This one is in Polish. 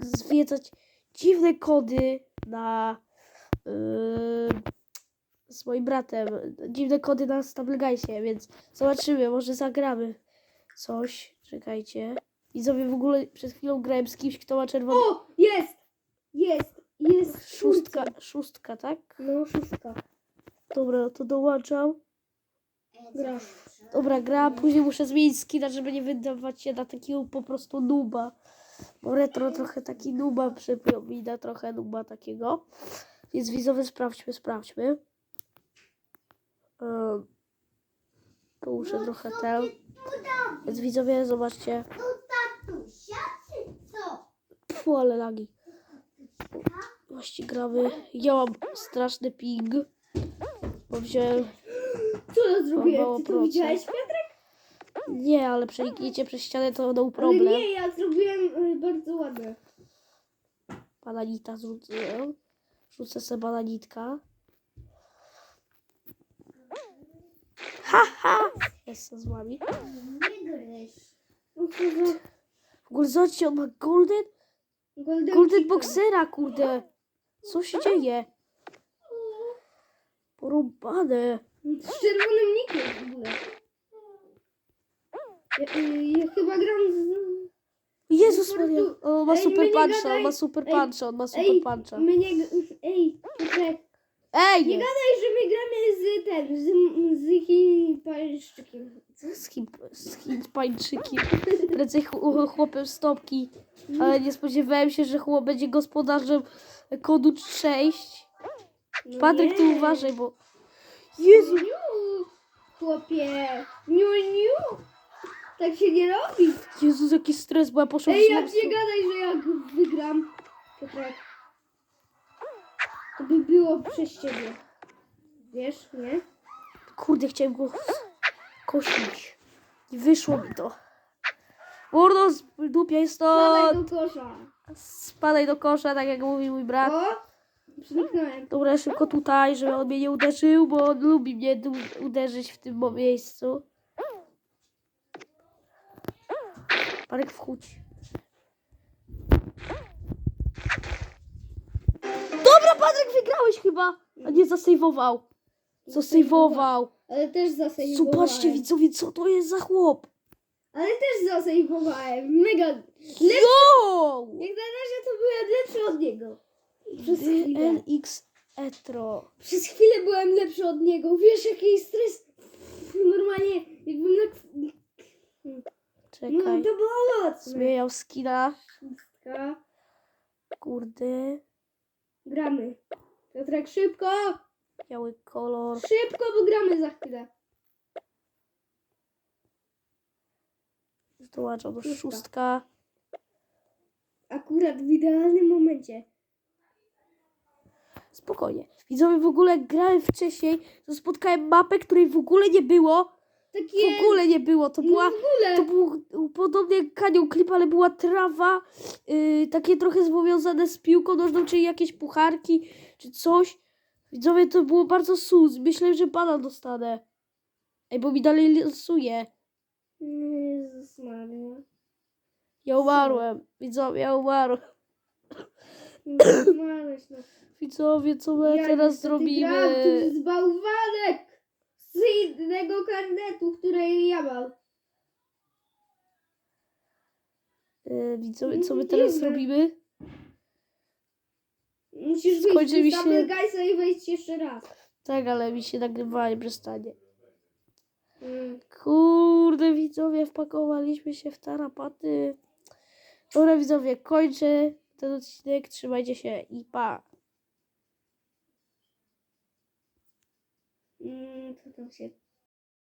zwiedzać dziwne kody na yy, z moim bratem. Dziwne kody na Stablegajsie, więc zobaczymy, może zagramy coś. Czekajcie. I sobie w ogóle przed chwilą grałem z kimś, kto ma czerwony. O! Jest! Jest! Jest! Szóstka, szóstka, tak? No, szóstka. Dobra, no to dołączam. Gra. Dobra, gra, później muszę zmienić skina, żeby nie wydawać się na takiego po prostu nuba. Bo retro trochę taki nuba przypomina, trochę nuba takiego. Więc widzowie, sprawdźmy, sprawdźmy. Um, to muszę trochę ten. Więc widzowie, zobaczcie. Pfu, ale lagi. Właśnie gramy. Ja mam straszny ping. Bo wziąłem... Co ja zrobiłem? Ty to procent. widziałeś, Piotrek? Nie, ale przeniknięcie przez ścianę to no Ale problem. nie, ja zrobiłem y, bardzo ładne. Bananita zrzucę. Rzucę sobie bananitka. Ha, ha! Jestem z wami. Nie gryź. No. W ogóle zobaczcie, on ma golden, Golden, golden boxera, kurde. Co się dzieje? Porąbane. Z czerwonym nikiem w ogóle. Ja, y, ja chyba gram z... Jezus Maria. On ma super puncha, on gadaj. ma super puncha, on ma super Ej, puncha. my nie... Ej, nie gadaj, że my gramy z ten, z, z Chińczykiem. Z, Chin, z Hiszpańczykiem. Prędzej ch- chłopem stopki. Ale nie spodziewałem się, że chłop będzie gospodarzem kodu 6. No Patryk, nie. ty uważaj, bo... Jezu! Niu, chłopie. Niu, niu. Tak się nie robi. Jezus, jaki stres, bo ja poszłam Ej, w jak nie gadaj, że jak wygram, Piotrek, to by było przez ciebie. Wiesz, nie? Kurde, chciałem go kosić. I wyszło mi to. Mordo, dupiaj Dawaj stąd! do kosza. Spadaj do kosza, tak jak mówi mój brat. O, przeniknąłem. Dobra, szybko tutaj, żeby on mnie nie uderzył, bo on lubi mnie uderzyć w tym mo- miejscu. Parek wchódź. Dobra, Patryk, wygrałeś chyba! A nie zasejwował. Zasejwował. Ale też zasejwowałem. Zobaczcie widzowie, co to jest za chłop. Ale też zasejwowałem. Mega. Yo! Jak na razie to byłem lepszy od niego. Przez chwilę. DLX Etro. Przez chwilę byłem lepszy od niego. Wiesz, jaki stres. Normalnie, jakbym na... No, Czekaj. to było mocne. Zmieniał skina. Szóstka. Kurde. Gramy. Piotrek, szybko! Biały kolor. Szybko, bo gramy za chwilę. Dołączam do Szóstka. szóstka. Akurat w idealnym momencie. Spokojnie. Widzowie, w ogóle grałem wcześniej, to spotkałem mapę, której w ogóle nie było. Takie... W ogóle nie było. To No była, w ogóle. to był podobnie jak kanioł klip, ale była trawa, yy, takie trochę związane z piłką nożną, czyli jakieś pucharki, czy coś. Widzowie, to było bardzo sus. Myślę, że pana dostanę. Ej, bo mi dalej losuje. Jezus Maria. Ja umarłem. Widzowie, ja umarłem. Jezus Maria. no. Widzowie, co my Ja teraz niestety zrobimy? Gram tu z bałwanek z innego karnetu, który ja mam. Yy, widzowie, co my teraz robimy? Musisz Skończy mi wyjść się- Tabelgeisa i wejść jeszcze raz. Tak, ale mi się nagrywanie przestanie. Mm. Kurde, widzowie, wpakowaliśmy się w tarapaty. Dobra, widzowie, kończę ten odcinek. Trzymajcie się i pa. Mm, co tam się